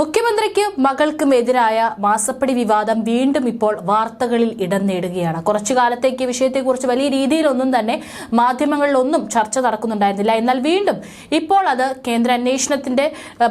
മുഖ്യമന്ത്രിക്ക് മകൾക്കും എതിരായ മാസപ്പടി വിവാദം വീണ്ടും ഇപ്പോൾ വാർത്തകളിൽ ഇടം നേടുകയാണ്. കുറച്ചു കാലത്തേക്ക് വിഷയത്തെക്കുറിച്ച് വലിയ രീതിയിലൊന്നും തന്നെ മാധ്യമങ്ങളിലൊന്നും ചർച്ച നടക്കുന്നുണ്ടായിരുന്നില്ല. എന്നാൽ വീണ്ടും ഇപ്പോൾ അത് കേന്ദ്ര അന്വേഷണത്തിന്റെ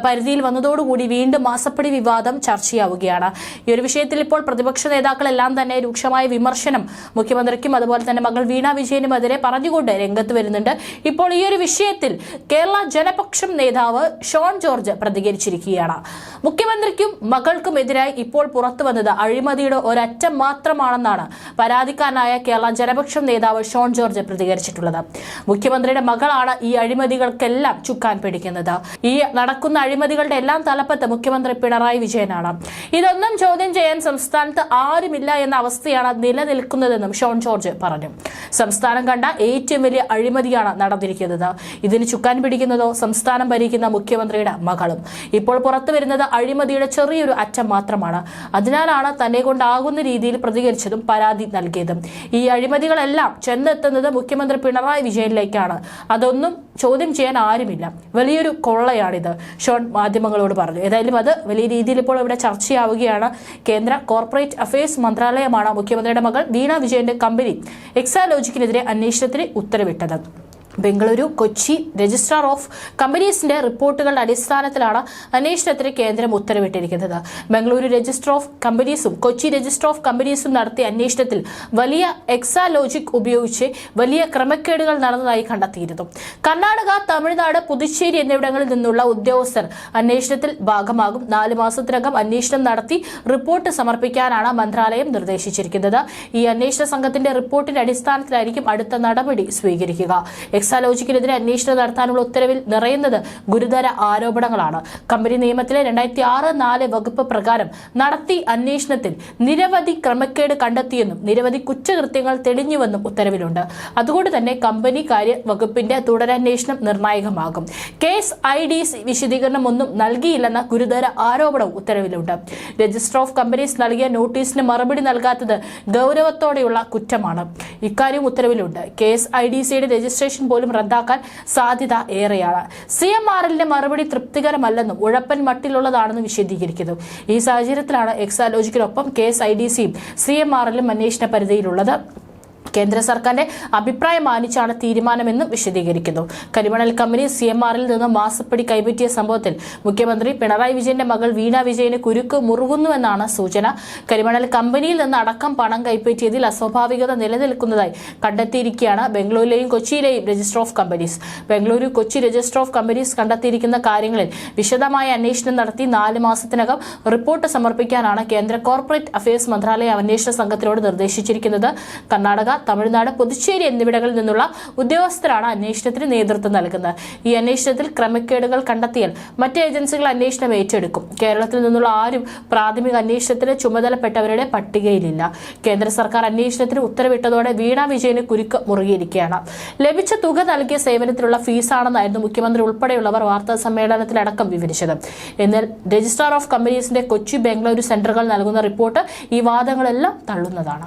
പരിധിയിൽ വന്നതോടുകൂടി വീണ്ടും മാസപ്പടി വിവാദം ചർച്ചയാവുകയാണ്. ഈ ഒരു വിഷയത്തിൽ ഇപ്പോൾ പ്രതിപക്ഷ നേതാക്കളെല്ലാം തന്നെ രൂക്ഷമായ വിമർശനം മുഖ്യമന്ത്രിക്കും അതുപോലെ തന്നെ മകൾ വീണ വിജയനുമെതിരെ പറഞ്ഞുകൊണ്ട് രംഗത്ത് വരുന്നുണ്ട്. ഇപ്പോൾ ഈ ഒരു വിഷയത്തിൽ കേരള ജനപക്ഷം നേതാവ് ഷോൺ ജോർജ് പ്രതികരിച്ചിരിക്കുകയാണ്. മുഖ്യമന്ത്രിക്കും മകൾക്കും എതിരായി ഇപ്പോൾ പുറത്തു വന്നത് അഴിമതിയുടെ ഒരറ്റം മാത്രമാണെന്നാണ് പരാതിക്കാരനായ കേരള ജനപക്ഷം നേതാവ് ഷോൺ ജോർജ് പ്രതികരിച്ചിട്ടുള്ളത്. മുഖ്യമന്ത്രിയുടെ മകളാണ് ഈ അഴിമതികൾക്കെല്ലാം ചുക്കാൻ പിടിക്കുന്നത്. ഈ നടക്കുന്ന അഴിമതികളുടെ എല്ലാം തലപ്പത്ത് മുഖ്യമന്ത്രി പിണറായി വിജയനാണ്. ഇതൊന്നും ചോദ്യം ചെയ്യാൻ സംസ്ഥാനത്ത് ആരുമില്ല എന്ന അവസ്ഥയാണ് നിലനിൽക്കുന്നതെന്നും ഷോൺ ജോർജ് പറഞ്ഞു. സംസ്ഥാനം കണ്ട ഏറ്റവും വലിയ അഴിമതിയാണ് നടന്നിരിക്കുന്നത്. ഇതിന് ചുക്കാൻ പിടിക്കുന്നതോ സംസ്ഥാനം ഭരിക്കുന്ന മുഖ്യമന്ത്രിയുടെ മകളും. ഇപ്പോൾ പുറത്തു വരുന്നത് അഴിമതിയുടെ ചെറിയൊരു അറ്റം മാത്രമാണ്. അതിനാലാണ് തന്നെ കൊണ്ടാകുന്ന രീതിയിൽ പ്രതികരിച്ചതും പരാതി നൽകിയതും. ഈ അഴിമതികളെല്ലാം ചെന്നെത്തുന്നത് മുഖ്യമന്ത്രി പിണറായി വിജയനിലേക്കാണ്. അതൊന്നും ചോദ്യം ചെയ്യാൻ ആരുമില്ല. വലിയൊരു കൊള്ളയാണിത് ഷോൺ മാധ്യമങ്ങളോട് പറഞ്ഞു. ഏതായാലും അത് വലിയ രീതിയിൽ ഇപ്പോൾ ഇവിടെ ചർച്ചയാവുകയാണ്. കേന്ദ്ര കോർപ്പറേറ്റ് അഫയേഴ്സ് മന്ത്രാലയമാണ് മുഖ്യമന്ത്രിയുടെ മകൾ വീണ വിജയന്റെ കമ്പനി എക്സാലോജിക്കിനെതിരെ അന്വേഷണത്തിന് ഉത്തരവിട്ടത്. ബംഗളൂരു കൊച്ചി രജിസ്ട്രാർ ഓഫ് കമ്പനീസിന്റെ റിപ്പോർട്ടുകളുടെ അടിസ്ഥാനത്തിലാണ് അന്വേഷണത്തിന് കേന്ദ്രം ഉത്തരവിട്ടിരിക്കുന്നത്. ബംഗളൂരു രജിസ്റ്റർ ഓഫ് കമ്പനീസും കൊച്ചി രജിസ്റ്റർ ഓഫ് കമ്പനീസും നടത്തിയ അന്വേഷണത്തിൽ വലിയ എക്സാ ലോജിക് ഉപയോഗിച്ച് വലിയ ക്രമക്കേടുകൾ നടന്നതായി കണ്ടെത്തിയിരുന്നു. കർണാടക തമിഴ്നാട് പുതുച്ചേരി എന്നിവിടങ്ങളിൽ നിന്നുള്ള ഉദ്യോഗസ്ഥർ അന്വേഷണത്തിൽ ഭാഗമാകും. നാല് മാസത്തിനകം അന്വേഷണം നടത്തി റിപ്പോർട്ട് സമർപ്പിക്കാനാണ് മന്ത്രാലയം നിർദ്ദേശിച്ചിരിക്കുന്നത്. ഈ അന്വേഷണ സംഘത്തിന്റെ റിപ്പോർട്ടിന്റെ അടിസ്ഥാനത്തിലായിരിക്കും അടുത്ത നടപടി സ്വീകരിക്കുക. എക്സാലോജിക്കിനെതിരെ അന്വേഷണം നടത്താനുള്ള ഉത്തരവിൽ നിറയുന്നത് ഗുരുതര ആരോപണങ്ങളാണ്. കമ്പനി നിയമത്തിലെ രണ്ടായിരത്തി ആറ് നാല് വകുപ്പ് പ്രകാരം നടത്തി അന്വേഷണത്തിൽ നിരവധി ക്രമക്കേട് കണ്ടെത്തിയെന്നും നിരവധി കുറ്റകൃത്യങ്ങൾ തെളിഞ്ഞുവെന്നും ഉത്തരവിലുണ്ട്. അതുകൊണ്ട് തന്നെ കമ്പനി കാര്യ വകുപ്പിന്റെ തുടരന്വേഷണം നിർണായകമാകും. കേസ് ഐ ഡി വിശദീകരണം ഒന്നും നൽകിയില്ലെന്ന ഗുരുതര ആരോപണവും ഉത്തരവിലുണ്ട്. രജിസ്റ്റർ ഓഫ് കമ്പനീസ് നൽകിയ നോട്ടീസിന് മറുപടി നൽകാത്തത് ഗൗരവത്തോടെയുള്ള കുറ്റമാണ്. ഇക്കാര്യം ഉത്തരവിലുണ്ട്. കേസ് ഐ ഡി സിയുടെ രജിസ്ട്രേഷൻ പോലും റദ്ദാക്കാൻ സാധ്യത ഏറെയാണ്. സി എം ആർ എല്ലിന്റെ മറുപടി തൃപ്തികരമല്ലെന്നും ഉഴപ്പൻ മട്ടിലുള്ളതാണെന്നും വിശദീകരിക്കുന്നു. ഈ സാഹചര്യത്തിലാണ് എക്സാലോജിക്കിനൊപ്പം എസ് ഐ ഡി സിയും സി എം ആർ എല്ലും അന്വേഷണ പരിധിയിലുള്ളത്. കേന്ദ്ര സർക്കാരിന്റെ അഭിപ്രായം മാനിച്ചാണ് തീരുമാനമെന്നും വിശദീകരിക്കുന്നു. കരിമണൽ കമ്പനി സി എം ആറിൽ നിന്ന് മാസപ്പടി കൈപ്പറ്റിയ സംഭവത്തിൽ മുഖ്യമന്ത്രി പിണറായി വിജയന്റെ മകൾ വീണ വിജയന് കുരുക്ക് മുറുകുന്നുവെന്നാണ് സൂചന. കരിമണൽ കമ്പനിയിൽ നിന്ന് അടക്കം പണം കൈപ്പറ്റിയതിൽ അസ്വാഭാവികത നിലനിൽക്കുന്നതായി കണ്ടെത്തിയിരിക്കുകയാണ് ബംഗളൂരിലെയും കൊച്ചിയിലെയും registrar of companies. Bengaluru Kochi registrar of companies കണ്ടെത്തിയിരിക്കുന്ന കാര്യങ്ങളിൽ വിശദമായ അന്വേഷണം നടത്തി നാല് മാസത്തിനകം റിപ്പോർട്ട് സമർപ്പിക്കാനാണ് കേന്ദ്ര കോർപ്പറേറ്റ് അഫയേഴ്സ് മന്ത്രാലയ അന്വേഷണ സംഘത്തിനോട് നിർദ്ദേശിച്ചിരിക്കുന്നത്. കർണാടക തമിഴ്നാട് പുതുച്ചേരി എന്നിവിടങ്ങളിൽ നിന്നുള്ള ഉദ്യോഗസ്ഥരാണ് അന്വേഷണത്തിന് നേതൃത്വം നൽകുന്നത്. ഈ അന്വേഷണത്തിൽ ക്രമക്കേടുകൾ കണ്ടെത്തിയാൽ മറ്റ് ഏജൻസികൾ അന്വേഷണം ഏറ്റെടുക്കും. കേരളത്തിൽ നിന്നുള്ള ആരും പ്രാഥമിക അന്വേഷണത്തിന് ചുമതലപ്പെട്ടവരുടെ പട്ടികയിലില്ല. കേന്ദ്ര സർക്കാർ അന്വേഷണത്തിന് ഉത്തരവിട്ടതോടെ വീണ വിജയന് കുരുക്ക് മുറുകിയിരിക്കുകയാണ്. ലഭിച്ച തുക നൽകിയ സേവനത്തിനുള്ള ഫീസാണെന്നായിരുന്നു മുഖ്യമന്ത്രി ഉൾപ്പെടെയുള്ളവർ വാർത്താ സമ്മേളനത്തിലടക്കം വിവരിച്ചത്. എന്നാൽ രജിസ്ട്രാർ ഓഫ് കമ്പനീസിന്റെ കൊച്ചി ബംഗളൂരു സെന്ററുകൾ നൽകുന്ന റിപ്പോർട്ട് ഈ വാദങ്ങളെല്ലാം തള്ളുന്നതാണ്.